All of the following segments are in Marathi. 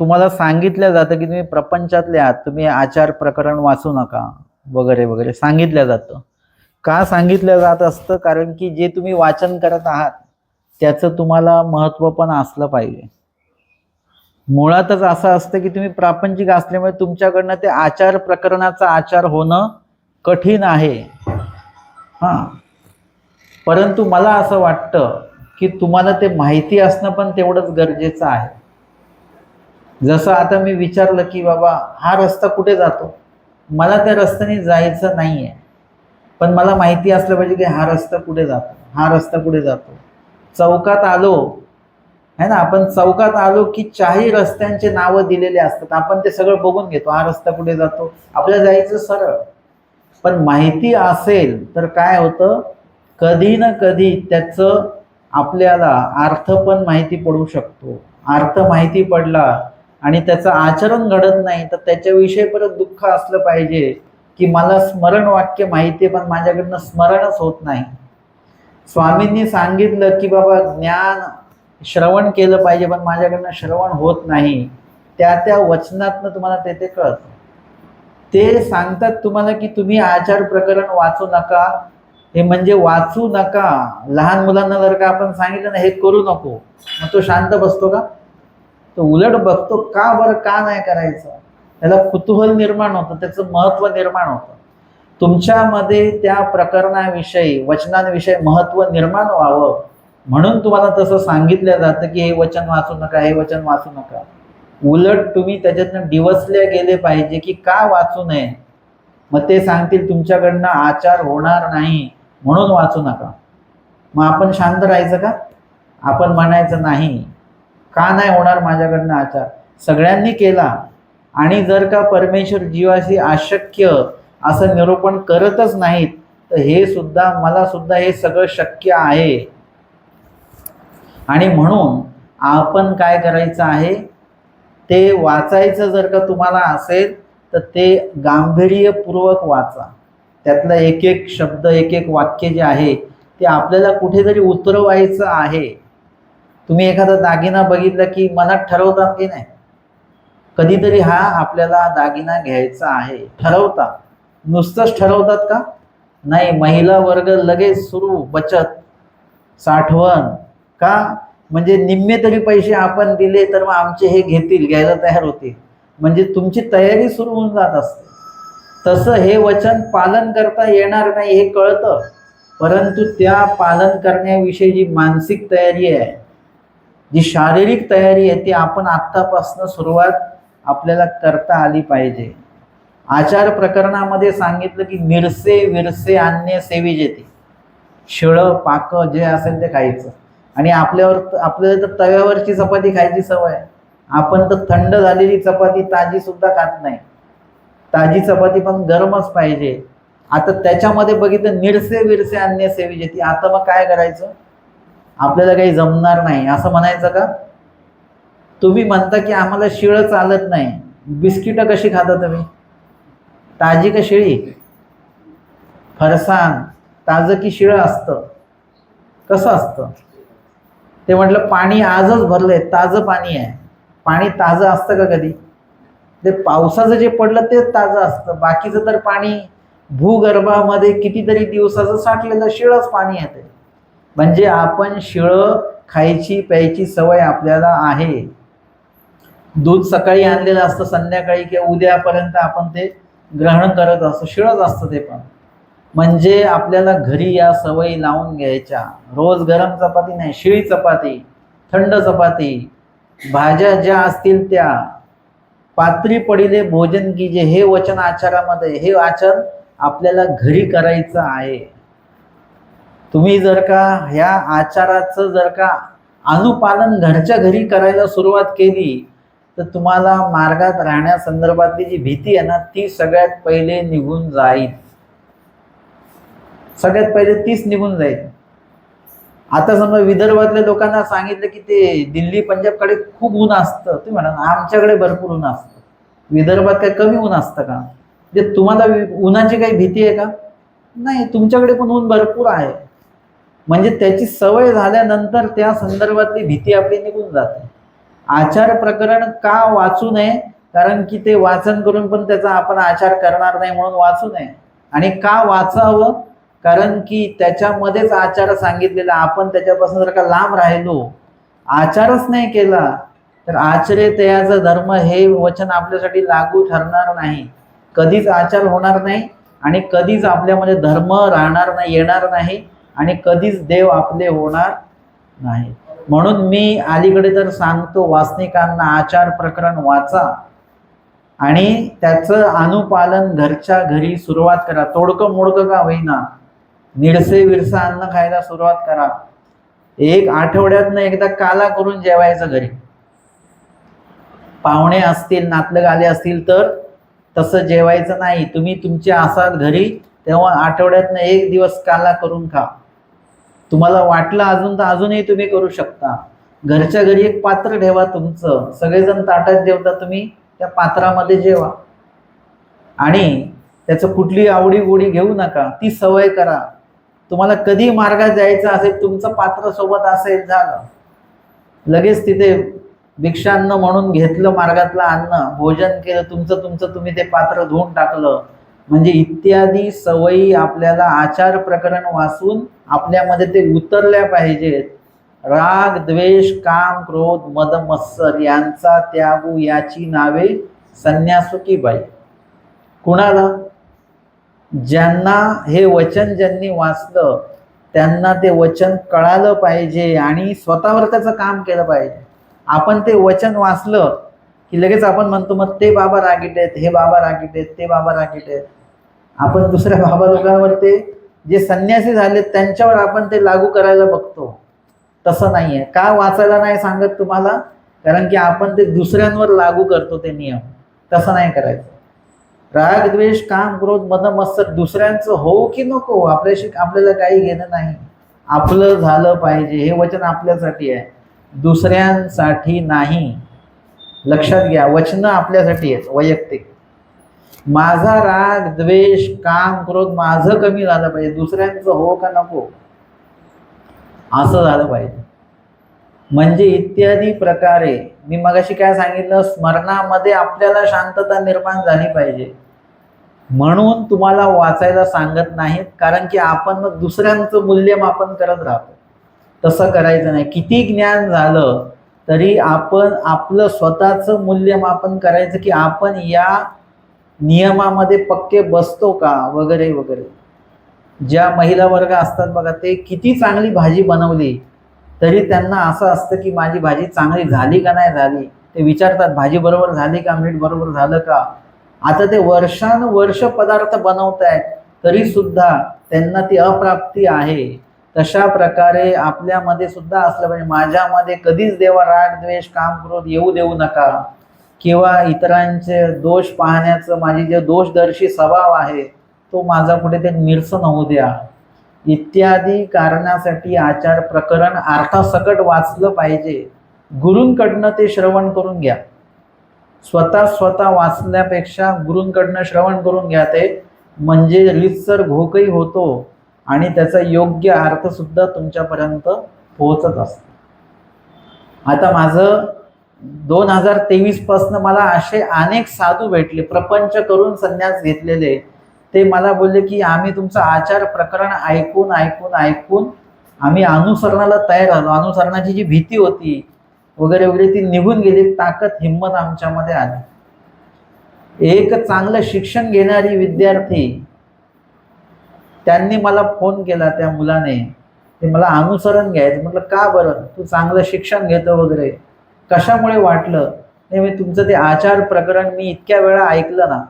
तुम्हाला सांगितलं जातं की तुम्ही प्रपंचातले आहात तुम्ही आचार प्रकरण वाचू नका वगैरे वगैरे. सांगितलं जातं. का सांगितलं जात असतं? कारण की जे तुम्ही वाचन करत आहात त्याचं तुम्हाला महत्त्व पण असलं पाहिजे. मुळातच असं असतं की तुम्ही प्रापंचिक असल्यामुळे तुमच्याकडनं ते आचार प्रकरणाचा आचार होणं कठीण आहे. हां. परंतु मला असं वाटतं की तुम्हाला ते माहिती असणं पण तेवढंच गरजेचं आहे. जसं आता मी विचारलं की बाबा हा रस्ता कुठे जातो? मला त्या रस्त्याने जायचं नाही आहे पण मला माहिती असलं पाहिजे की हा रस्ता कुठे जातो? हा रस्ता कुठे जातो? चौकात आलो है ना? आपण चौकात आलो की चारही रस्त्यांचे नावं दिलेले असतात. आपण ते सगळं बघून घेतो हा रस्ता कुठे जातो? आपल्याला जायचं सरळ. पण माहिती असेल तर काय होतं? कधी ना कधी त्याचं आपल्याला अर्थ पण माहिती पडू शकतो. अर्थ माहिती पडला आणि त्याचं आचरण घडत नाही तर त्याच्याविषयी परत दुःख असलं पाहिजे की मला स्मरण वाक्य माहिती आहे पण माझ्याकडनं स्मरणच होत नाही. स्वामींनी सांगितलं की बाबा ज्ञान श्रवण केलं पाहिजे पण माझ्याकडनं श्रवण होत नाही. त्या त्या वचनातनं तुम्हाला ते ते कळतं. ते सांगतात तुम्हाला की तुम्ही आचार प्रकरण वाचू नका. हे म्हणजे वाचू नका. लहान मुलांना जर का आपण सांगितलं ना हे करू नको मग तो शांत बसतो का? तो उलट बघतो का बरं का नाही करायचं? त्याला कुतूहल निर्माण होतं त्याचं महत्त्व निर्माण होतं. तुमच्यामध्ये त्या प्रकरणाविषयी वचनांविषयी महत्त्व निर्माण व्हावं. म्हणून तुम्हाला तसं सांगितलं जातं की हे वचन वाचू नका हे वचन वाचू नका. उलट तुम्ही त्याच्यातनं डिवसले गेले पाहिजे की का वाचू नये? मग ते सांगतील तुमच्याकडनं आचार होणार नाही म्हणून वाचू नका. मग आपण शांत राहायचं का? आपण म्हणायचं नाही. का नाही होणार माझ्याकडनं आचार? सगळ्यांनी केला. आणि जर का परमेश्वर जीवाशी अशक्य असं निरूपण करतच नाहीत तर हे सुद्धा मला सुद्धा हे सगळं शक्य आहे. आणि म्हणून आपण काय करायचं आहे? ते वाचायचं जर का तुम्हाला असेल तर ते गांभीर्यपूर्वक वाचा. त्यातलं एक एक शब्द एक एक वाक्य जे आहे ते आपल्याला कुठेतरी उतरवायचं आहे. तुम्ही एखादा दागिना बघितला की मनात ठरवतात की नाही? कधीतरी हा आपल्याला दागिना घ्यायचा आहे. ठरवता नुसतंच ठरवतात का? नाही महिला वर्ग लगेच सुरू बचत साठवण. का? म्हणजे निम्मे तरी पैसे आपण दिले तर मग आमचे हे घेतील घ्यायला तयार होतील. म्हणजे तुमची तयारी सुरू होऊन जात असते. तसं हे वचन पालन करता येणार नाही हे कळतं. परंतु त्या पालन करण्याविषयी जी मानसिक तयारी आहे जी शारीरिक तयारी आहे ती आपण आत्तापासून सुरुवात आपल्याला करता आली पाहिजे. आचार प्रकरणामध्ये सांगितलं की मिरसे विरसे अन्य सेवी जेते. शिळं पाकं जे असेल ते खायचं. आणि आपल्यावर आपल्याला तर तव्यावरची चपाती खायची सवय आहे. आपण तर थंड झालेली चपाती ताजी सुद्धा खात नाही. ताजी चपाती पण गरमच पाहिजे. आता त्याच्यामध्ये बघितलं निरसे विरसे अन्य सेवी येते आता मग काय करायचं? आपल्याला काही जमणार नाही असं म्हणायचं का? तुम्ही म्हणता की आम्हाला शिळं चालत नाही. बिस्किटं कशी खाता तुम्ही? ताजी का शिळी? फरसाण ताजं की शिळं असतं. कसं असतं? ते म्हटलं पाणी आजच भरलंय ताजं पाणी आहे. पाणी ताजं असतं का कधी? ते पावसाचं जे पडलं तेच ताजं असतं. बाकीचं तर पाणी भूगर्भामध्ये कितीतरी दिवसाचं साठलेलं शिळंच पाणी येते. म्हणजे आपण शिळं खायची प्यायची सवय आपल्याला आहे. दूध सकाळी आणलेलं असतं संध्याकाळी किंवा उद्यापर्यंत आपण ते ग्रहण करत असतो शिळच असतं ते पण. म्हणजे आपल्याला घरी या सवयी लावून घ्यायच्या. रोज गरम चपाती नाही शिळी चपाती थंड चपाती भाज्या ज्या असतील त्या पात्री पडिले भोजन की जे हे वचन आचारामध्ये हे आचार आपल्याला घरी करायचं आहे. तुम्ही जर का ह्या आचाराचं जर का अनुपालन घरच्या घरी करायला सुरुवात केली तर तुम्हाला मार्गात राहण्यासंदर्भातली जी भीती आहे ना ती सगळ्यात पहिले निघून जाईल. सगळ्यात पहिले तीच निघून जाईल. आता समजा विदर्भातल्या लोकांना सांगितलं की ते दिल्ली पंजाबकडे खूप ऊन असतं. तुम्ही म्हणा आमच्याकडे भरपूर ऊन असतं. विदर्भात काही कमी ऊन असतं का? म्हणजे तुम्हाला उन्हाची काही भीती आहे का? नाही तुमच्याकडे पण ऊन भरपूर आहे. म्हणजे त्याची सवय झाल्यानंतर त्या संदर्भातली भीती आपली निघून जाते. आचार प्रकरण का वाचू नये? कारण की ते वाचन करून पण त्याचा आपण आचार करणार नाही म्हणून वाचू नये. आणि का वाचावं? कारण की त्याच्यामध्येच आचार सांगितलेला आपण त्याच्यापासून जर का लांब राहिलो आचारच नाही केला तर आचरे तयाचा धर्म हे वचन आपल्यासाठी लागू ठरणार नाही. कधीच आचार होणार नाही आणि कधीच आपल्यामध्ये धर्म राहणार नाही येणार नाही. आणि कधीच देव आपले होणार नाही. म्हणून मी अलीकडे तर सांगतो वासनिकांना आचार प्रकरण वाचा आणि त्याचं अनुपालन घरच्या घरी सुरुवात करा. तोडकं मोडकं का होईना? निडसे विरसा अन्न खायला सुरुवात करा. एक आठवड्यातनं एकदा काला करून जेवायचं घरी. पाहुणे असतील नातलग आले असतील तर तसं जेवायचं नाही. तुम्ही तुमच्या असाल घरी तेव्हा आठवड्यातनं एक दिवस काला करून खा. तुम्हाला वाटलं अजून तर अजूनही तुम्ही करू शकता. घरच्या घरी एक पात्र ठेवा तुमचं. सगळेजण ताटात जेवता तुम्ही त्या पात्रामध्ये जेवा. आणि त्याचं कुठली आवडी गोडी घेऊ नका. ती सवय करा. तुम्हाला कधी मार्गात जायचं असेल तुमचं पात्र सोबत असेल झालं. लगेच तिथे भिक्षान्न म्हणून घेतलं मार्गातलं अन्न भोजन केलं तुमचं तुमचं तुम्ही ते पात्र धुवून टाकलं. म्हणजे इत्यादी सवयी आपल्याला आचार प्रकरण वाचून आपल्यामध्ये ते उतरल्या पाहिजेत. राग द्वेष काम क्रोध मद मत्सर यांचा त्यागू याची नावे संन्यासुकी बाई. कुणाला? ज्यांना हे वचन ज्यांनी वाचलं त्यांना ते वचन कळालं पाहिजे आणि स्वतःवर त्याचं काम केलं पाहिजे. आपण ते वचन वाचलं की लगेच आपण म्हणतो मग ते बाबा रागीट आहेत हे बाबा रागीट आहेत ते बाबा रागीट आहेत. आपण दुसऱ्या बाबा लोकांवर ते जे संन्यासी झालेत त्यांच्यावर आपण ते लागू करायला बघतो. तसं नाही आहे का वाचायला नाही सांगत तुम्हाला? कारण की आपण ते दुसऱ्यांवर लागू करतो ते नियम. तसं नाही करायचं. राग द्वेष काम क्रोध मद मत्सर दुसऱ्यांचं हो की नको आपल्याशी आपल्याला काही घेणं नाही. आपलं झालं पाहिजे. हे वचन आपल्यासाठी आहे. दुसऱ्यांसाठी नाही. लक्षात घ्या वचनं आपल्यासाठी आहेत वैयक्तिक. माझा राग द्वेष काम क्रोध माझं कमी झालं पाहिजे. दुसऱ्यांचं हो का नको? असं झालं पाहिजे. म्हणजे इत्यादी प्रकारे मी मगाशी काय सांगितलं? स्मरणामध्ये आपल्याला शांतता निर्माण झाली पाहिजे. म्हणून तुम्हाला वाचायला सांगत नाहीत कारण की आपण मग दुसऱ्यांचं मूल्यमापन करत राहतो. तसं करायचं नाही. किती ज्ञान झालं तरी आपण आपलं स्वतःचं मूल्यमापन करायचं की आपण या नियमामध्ये पक्के बसतो का? वगैरे वगैरे. ज्या महिला वर्ग असतात बघा ते किती चांगली भाजी बनवली तरी त्यांना असं असतं की माझी भाजी चांगली झाली का नाही झाली? ते विचारतात भाजी बरोबर झाली का? मीठ बरोबर झालं का? आता ते वर्षानुवर्ष पदार्थ बनवत आहेत तरी सुद्धा त्यांना ती अप्राप्ती आहे. तशा प्रकारे आपल्यामध्ये सुद्धा असलं पाहिजे. माझ्यामध्ये कधीच देवा राग द्वेष काम क्रोध येऊ देऊ नका. किंवा इतरांचे दोष पाहण्याचं माझी जे दोषदर्शी स्वभाव आहे तो माझा कुठे ते निरसन होऊ द्या. इत्यादी कारणासाठी आचार प्रकरण अर्थासकट वाचलं पाहिजे. गुरूंकडनं ते श्रवण करून घ्या. स्वतः स्वतः वाचण्यापेक्षा गुरूंकडनं श्रवण करून घ्या ते. म्हणजे रितसर घोकही होतो आणि त्याचा योग्य अर्थसुद्धा तुमच्यापर्यंत पोहोचत असतो. आता माझं दोन हजार तेवीस पासनं मला असे अनेक साधू भेटले प्रपंच करून संन्यास घेतलेले. ते मला बोलले की आम्ही तुमचं आचार प्रकरण ऐकून ऐकून ऐकून आम्ही अनुसरणाला तयार झालो. अनुसरणाची जी भीती होती वगैरे वगैरे ती निघून गेली. ताकद हिंमत आमच्यामध्ये आली. एक चांगलं शिक्षण घेणारी विद्यार्थी त्यांनी मला फोन केला त्या मुलाने. ते मला अनुसरण घ्यायचं. म्हटलं का बरं? तू चांगलं शिक्षण घेतो वगैरे. कशामुळे वाटलं? नाही मी तुमचं ते आचार प्रकरण मी इतक्या वेळा ऐकलं ना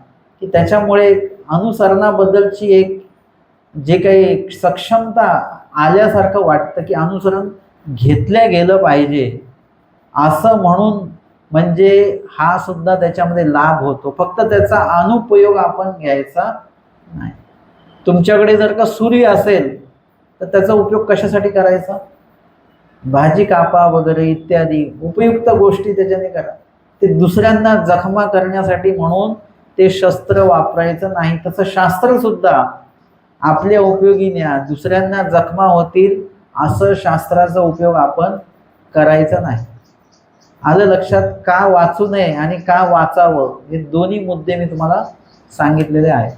की त्याच्यामुळे अनुसरणाबद्दलची एक जे काही सक्षमता आल्यासारखं वाटतं की अनुसरण घेतल्या गेलं पाहिजे. असं म्हणून म्हणजे हा सुद्धा त्याच्यामध्ये लाभ होतो. फक्त त्याचा अनुपयोग आपण घ्यायचा नाही. तुमच्याकडे जर का सूर्य असेल तर त्याचा उपयोग कशासाठी करायचा? भाजी कापा वगैरे इत्यादी उपयुक्त गोष्टी त्याच्याने करा. ते दुसऱ्यांना जखमा करण्यासाठी म्हणून ते शस्त्र वापरायचं नाही. तसं शास्त्र सुद्धा आपल्या उपयोगी न्या दुसऱ्यांना जखमा होतील असं शास्त्राचा उपयोग आपण करायचा नाही. आलं लक्षात? का वाचू नये आणि का वाचावं? हे दोन्ही मुद्दे मी तुम्हाला सांगितलेले आहेत.